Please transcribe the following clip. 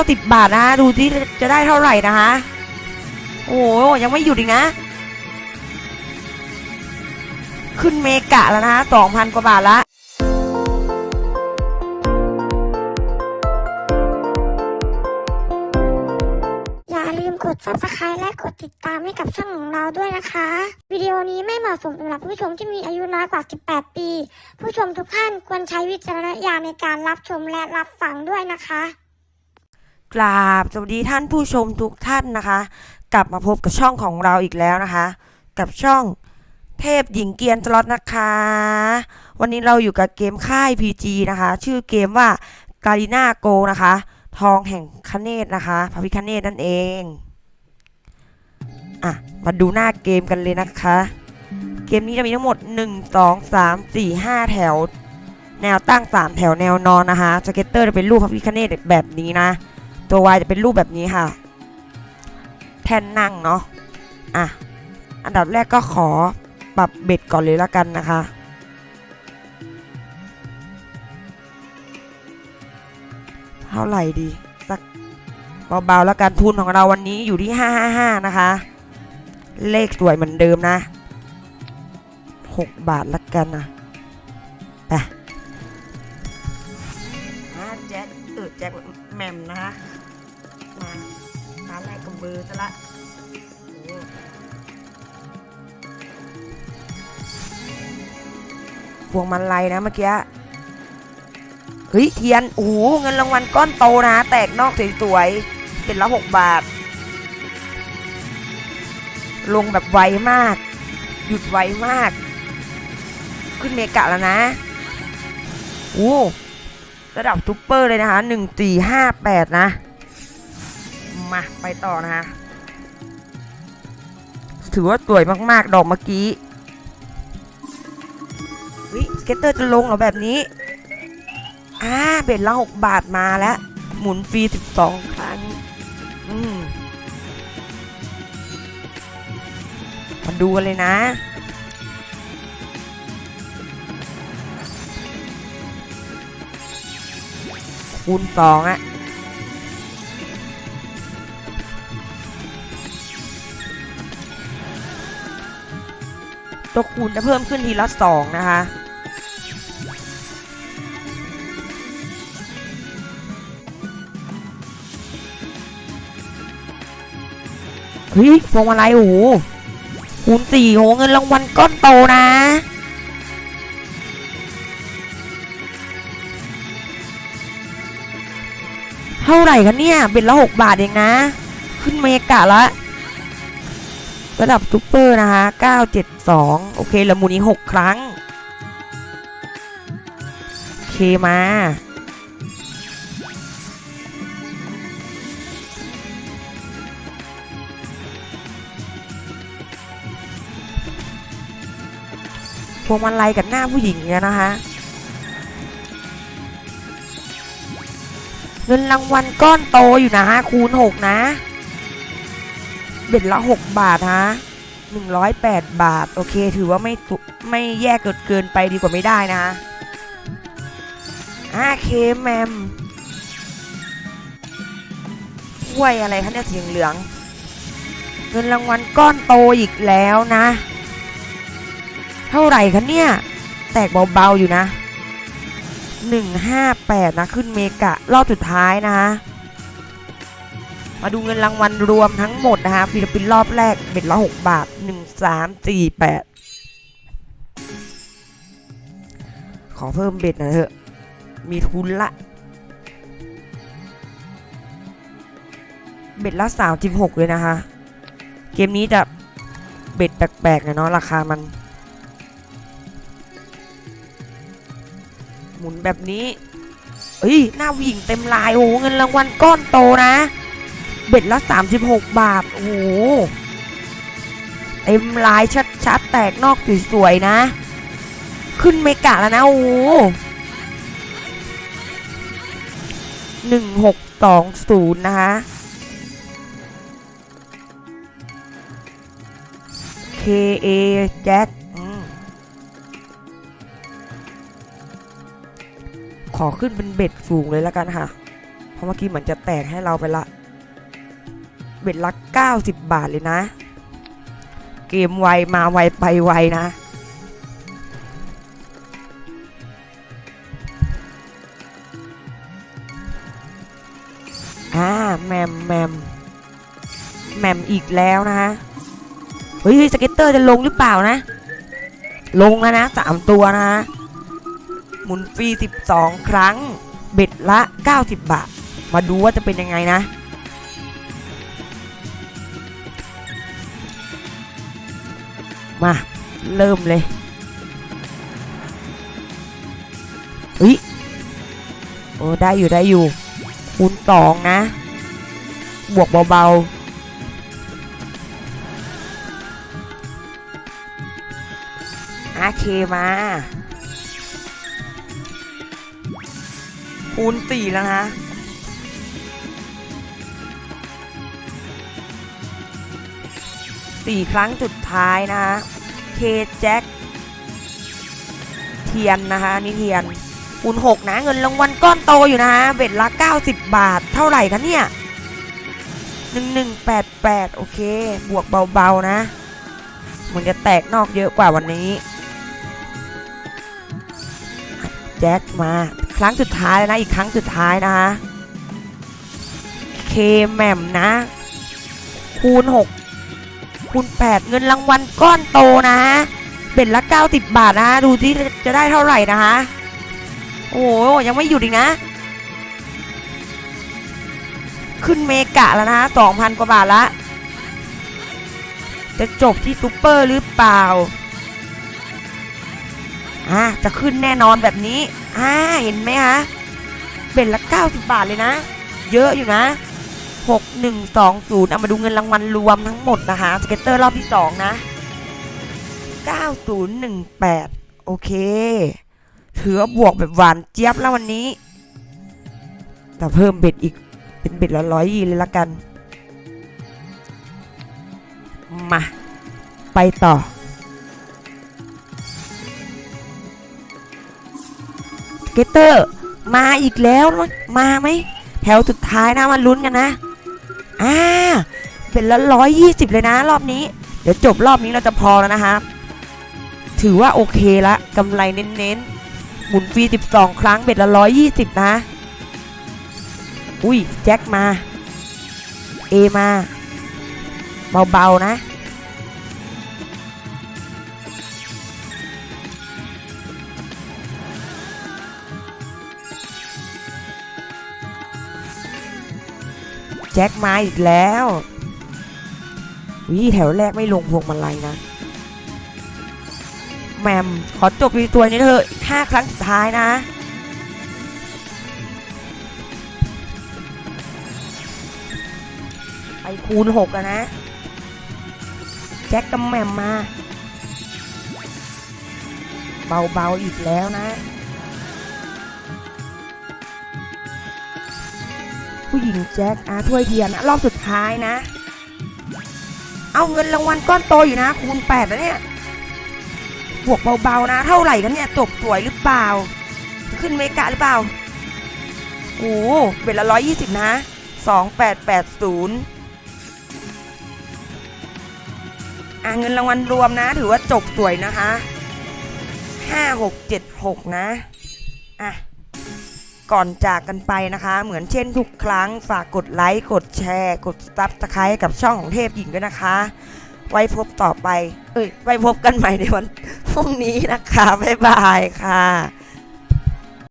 เอาติดบาทนะดูที่จะได้เท่าไหร่นะคะโอ้ยังไม่หยุดอีกนะ ขึ้นเมกะแล้วนะสองพันกว่าบาทละอย่าลืมกด subscribe และกดติดตามให้กับช่องของเราด้วยนะคะ วิดีโอนี้ไม่เหมาะสมสำหรับผู้ชมที่มีอายุน้อยกว่า 18 ปี ผู้ชมทุกท่านควรใช้วิจารณญาณในการรับชมและรับฟังด้วยนะคะ กราบสวัสดีท่านผู้ชมทุกท่านนะคะ กลับมาพบกับช่องของเราอีกแล้วนะคะ กับช่องเทพหญิงเกียนสล็อตนะคะ วันนี้เราอยู่กับเกมค่าย PG นะคะ ชื่อเกมว่าการีนาโกนะคะ ทองแห่งคเนตนะคะพระพิคเนตนั่นเองอะมาดูหน้าเกมกันเลยนะคะ เกมนี้จะมีทั้งหมด 1 2 3 4 5 แถว แนวตั้ง 3 แถวแนวนอนนะคะสเก็ตเตอร์จะเป็นรูปพระพิคเนตแบบนี้นะ ตัว Y จะเป็นรูปแบบนี้ค่ะ แท่นนั่งเนาะอะอันดับแรกก็ขอปรับเบ็ดก่อนเลยละกันนะคะเท่าไหร่ดีสักเบาๆแล้วกันทุนของเราวันนี้อยู่ที่ 555 นะคะ เลขสวยเหมือนเดิมนะ 6 บาทละกันนะไปแจ็คเออแจ็คแหมมนะคะ มาหาแรกกับเบอร์ซะละพวงมาลัยนะเมื่อกี้ เฮ้ย เทียน โอ้โห เงินรางวัลก้อนโตนะ แตกนอกสวยๆ เป็นละหกบาท ลงแบบไวมาก หยุดไวมาก ขึ้นเมกะแล้วนะ โอ้ ระดับซุปเปอร์เลยนะคะหนึ่งสี่ห้าแปดนะ มาไปต่อนะฮะ ถือว่าสวยมากๆ ดอกเมื่อกี้ วิสเก็ตเตอร์จะลงเหรอแบบนี้ อ่า เบ็ดละหกบาทมาแล้ว หมุนฟรีสิบสองครั้ง อืมมาดูกันเลยนะคูณสองอะ ตัวคูณจะเพิ่มขึ้นทีละสองนะคะ เฮ้ยพวงมาลัยโอ้โหคูณสี่โหเงินรางวัลก้อนโตนะเท่าไหร่กันเนี่ย เป็นละหกบาทเองนะ ขึ้นเมกะละ ระดับซุปเปอร์นะคะ972 โอเคลือหมุนอีก6ครั้ง โอเคมา พวงมาลัยกับหน้าผู้หญิงเนี่ยนะคะเงินรางวัลก้อนโตอยู่นะคูณ 6 นะ เบ็ดละ 6 บาทฮะ108 บาท โอเค ถือว่าไม่ไม่แย่เกินเกินไปดีกว่าไม่ได้นะอ่าเคแมมถ้วยอะไรคะเนี่ยสีเหลืองเงินรางวัลก้อนโตอีกแล้วนะ เท่าไหร่คะเนี่ย แตกเบาๆอยู่นะ 158 นะ ขึ้นเมกะ รอบสุดท้ายนะฮะ มาดูเงินรางวัลรวมทั้งหมดนะคะฟิลิปปินส์รอบแรกเบ็ดละ6บาท1 3 4 8ขอเพิ่มเบ็ดหน่อยเถอะ มีทุนละ เบ็ดละ36เลยนะคะ เกมนี้จะเบ็ดแปลกๆน่อยเนาะราคามัน หมุนแบบนี้เอ้ย หน้าผู้หญิงเต็มลาย โอ้เงินรางวัลก้อนโตนะ เบ็ดละ 36 บาท โอ้โหเต็มลายชัดๆ แตกนอกสวยๆนะ ขึ้นเมกะแล้วนะ โอ้โหหนึ่งหกสองศูนย์นะคะ K A แจ็คขอขึ้นเป็นเบ็ดสูงเลยแล้วกันค่ะราะเมื่อกี้เหมือนจะแตกให้เราไปละ เบ็ดละ90 บาทเลยนะ เกมไวมาไวไปไวนะ อ่าแมมแมมแมมอีกแล้วนะฮะ เฮ้ยสเก็ตเตอร์จะลงหรือเปล่านะ ลงแล้วนะสามตัวนะฮะ หมุนฟรี 12 ครั้ง เบ็ดละ 90 บาท มาดูว่าจะเป็นยังไงนะ มา เริ่มเลยเฮ้ยโอ้ได้อยู่ได้อยู่ คูณสองนะ บวกเบาๆอาเคมา คูณสี่แล้วนะ สี่ครั้งสุดท้ายนะเคแจ็คเทียนนะคะนี่เทียนคูณ6นะเงินรางวัลก้อนโตอยู่นะฮะเบ็ดละ 90 บาทเท่าไหร่คะเนี่ย1188 โอเค บวกเบาๆนะมันจะแตกนอกเยอะกว่าวันนี้ แจ็คมาครั้งสุดท้ายแล้วนะ อีกครั้งสุดท้ายนะคะเคแมมนะ คูณ 6 คูณ8 เงินรางวัลก้อนโตนะฮะเบ็ดละ90 บาทนะฮะดูที่จะได้เท่าไหร่นะคะโอ้โหยังไม่หยุดอีกนะ ขึ้นเมกะแล้วนะสองพันกว่าบาทละ จะจบที่ซูเปอร์หรือเปล่าอะจะขึ้นแน่นอนแบบนี้อ่าเห็นไหมคะเป็นละ 90 บาทเลยนะ เยอะอยู่นะ 6120 เอามาดูเงินรางวัลรวมทั้งหมดนะคะสเก็ตเตอร์รอบที่ 2 นะ 9018 โอเคถือว่าบวกแบบหวานเจี๊ยบแล้ววันนี้ แต่เพิ่มเบ็ดอีกเป็นเบ็ดละร้อยยีเลยละกัน มา ไปต่อสเก็ตเตอร์ มาอีกแล้ว มาไหมแถวสุดท้ายนะมาลุ้นกันนะ อ่าเป็นละร้อยยี่สิบเลยนะรอบนี้ เดี๋ยวจบรอบนี้เราจะพอแล้วนะคะถือว่าโอเคละกำไรเน้นๆ หมุนฟรี 12 ครั้งเบ็ดละ 120 นะ อุ้ย แจ็คมา เอมา เบา ๆ นะ แจ็คมาอีกแล้ววิแถวแรกไม่ลงพวงมาลัยนะแหมมขอจบรีตัวนี้เถอะห้าครั้งสุดท้ายนะ ไปคูณหกอะนะ แจ็คกับแหมมมา เบาๆอีกแล้วนะ ผู้หญิงแจ็คอาถ้วยเทียนนะรอบสุดท้ายนะ เอาเงินรางวัลก้อนโตอยู่นะ คูณแปดแล้วเนี่ยบวกเบาๆนะ เท่าไหร่กันเนี่ยจบสวยหรือเปล่า ขึ้นเมกะหรือเปล่าโอ้เบ็ดละร้อยยี่สิบนะสองแปดแปดศูนย์อะเงินรางวัลรวมนะ ถือว่าจบสวยนะคะห้าหกเจ็ดหกนะ อะ ก่อนจากกันไปนะคะ เหมือนเช่นทุกครั้งฝากกดไลค์กดแชร์ กดซับสไครต์กับช่องของเทพหญิงด้วยนะคะ ไว้พบต่อไป เอ้ยไว้พบกันใหม่ในวันพรุ่งนี้นะคะ บ๊ายบายค่ะ